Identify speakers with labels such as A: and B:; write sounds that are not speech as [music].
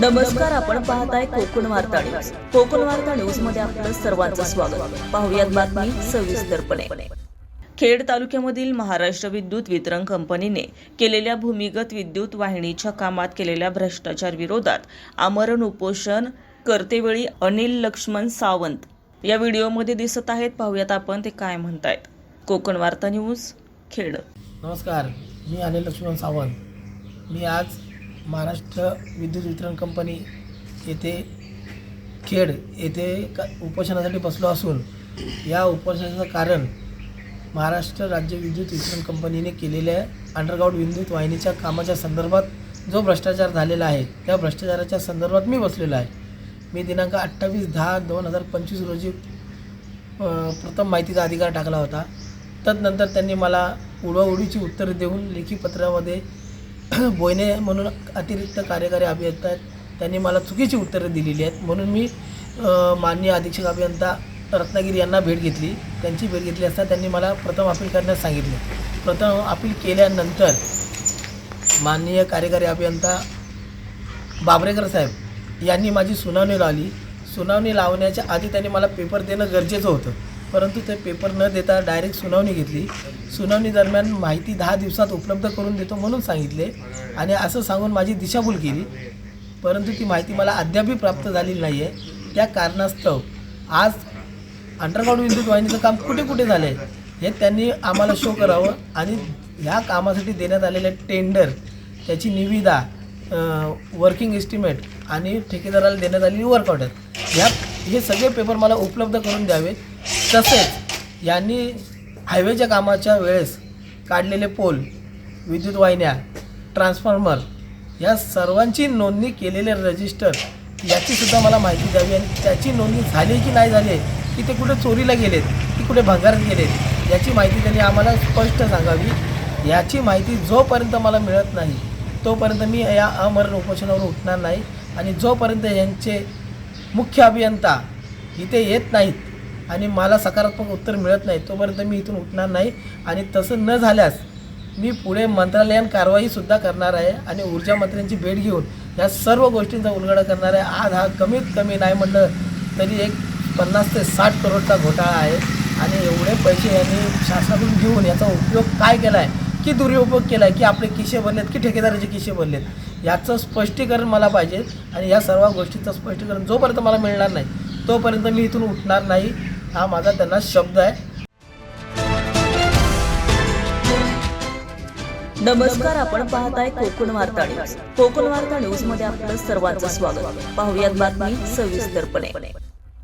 A: नमस्कार आपण पाहताय कोकण वार्ता न्यूज. कोकण वार्ता न्यूजमध्ये आपलं सर्वांचं स्वागत. पाहुयात बातमी सविस्तरपणे खेड तालुक्यामधील महाराष्ट्र विद्युत वितरण कंपनीने केलेल्या भूमिगत विद्युत वाहिनीच्या कामात केलेल्या भ्रष्टाचार विरोधात आमरण उपोषण करतेवेळी अनिल लक्ष्मण सावंत या व्हिडिओमध्ये दिसत आहेत. पाहुयात आपण ते काय म्हणतायत. कोकण वार्ता न्यूज खेड.
B: नमस्कार मी अनिल लक्ष्मण सावंत. मी आज महाराष्ट्र विद्युत वितरण कंपनी येथे खेड येथे क उपोषणासाठी बसलो असून या उपोषणाचं कारण महाराष्ट्र राज्य विद्युत वितरण कंपनीने केलेल्या अंडरग्राऊंड विद्युत वाहिनीच्या कामाच्या संदर्भात जो भ्रष्टाचार झालेला आहे त्या भ्रष्टाचाराच्या संदर्भात मी बसलेलो आहे. मी दिनांक अठ्ठावीस दहा दोन हजार पंचवीस रोजी प्रथम माहितीचा अधिकार टाकला होता. तदनंतर त्यांनी मला उडवाउडीची उत्तरं देऊन लेखी पत्रामध्ये [clears throat] बोयने म्हणून अतिरिक्त कार्यकारी अभियंता आहेत. त्यांनी मला चुकीची उत्तरं दिलेली आहेत. म्हणून मी माननीय अधीक्षक अभियंता रत्नागिरी यांना भेट घेतली. त्यांची भेट घेतली असता त्यांनी मला प्रथम अपील करण्यास सांगितले. प्रथम अपील केल्यानंतर माननीय कार्यकारी अभियंता बाबरेकर साहेब यांनी माझी सुनावणी लावली. सुनावणी लावण्याच्या आधी त्यांनी मला पेपर देणं गरजेचं होतं. परंतु ते पेपर न देता डायरेक्ट सुनावणी घेतली. सुनावणी दरम्यान माहिती दहा दिवसात उपलब्ध करून देतो म्हणून सांगितले आणि असं सांगून माझी दिशाभूल केली. परंतु ती माहिती मला अद्यापही प्राप्त झालेली नाही आहे त्या कारणास्तव आज अंडरग्राऊंड विद्युत वाहिनीचं काम कुठे कुठे झालं आहे हे त्यांनी आम्हाला शो करावं आणि ह्या कामासाठी देण्यात आलेले टेंडर त्याची निविदा वर्किंग एस्टिमेट आणि ठेकेदाराला देण्यात आलेली वर्कआउट आहेत ह्या हे सगळे पेपर मला उपलब्ध करून द्यावे तसेच यांनी हायवेच्या कामाच्या वेळेस काढलेले पोल विद्युत वाहिन्या ट्रान्सफॉर्मर या सर्वांची नोंदणी केलेले रजिस्टर याचीसुद्धा मला माहिती द्यावी आणि त्याची नोंदणी झाली की नाही झाली की ते कुठे चोरीला गेलेत की कुठे भंगारात गेलेत याची माहिती त्यांनी आम्हाला स्पष्ट सांगावी. याची माहिती जोपर्यंत मला मिळत नाही तोपर्यंत मी या अमरण उपोषणावर उठणार नाही आणि जोपर्यंत यांचे मुख्य अभियंता इथे येत नाहीत आणि मला सकारात्मक उत्तर मिळत नाही तोपर्यंत मी इथून उठणार नाही. आणि तसं न झाल्यास मी पुढे मंत्रालयान कारवाईसुद्धा करणार आहे आणि ऊर्जा मंत्र्यांची भेट घेऊन या सर्व गोष्टींचा उलगडा करणार आहे. आज हा कमीत कमी नाही म्हणलं तरी एक पन्नास ते साठ करोडचा घोटाळा आहे. आणि एवढे पैसे यांनी शासनाकडून घेऊन याचा उपयोग काय केला आहे की दुरुपयोग केला आहे की आपले किशे बनलेत की ठेकेदाराचे किशे बनलेत याचं स्पष्टीकरण मला पाहिजे. आणि या सर्व गोष्टीचं स्पष्टीकरण जोपर्यंत मला मिळणार नाही तोपर्यंत मी इथून उठणार नाही. हा माझा त्यांना शब्द आहे.
A: नमस्कार आपण पाहताय कोकण वार्ता न्यूज. कोकण वार्ता न्यूजमध्ये आपलं सर्वांचं स्वागत. पाहुयात बातमी सविस्तरपणे.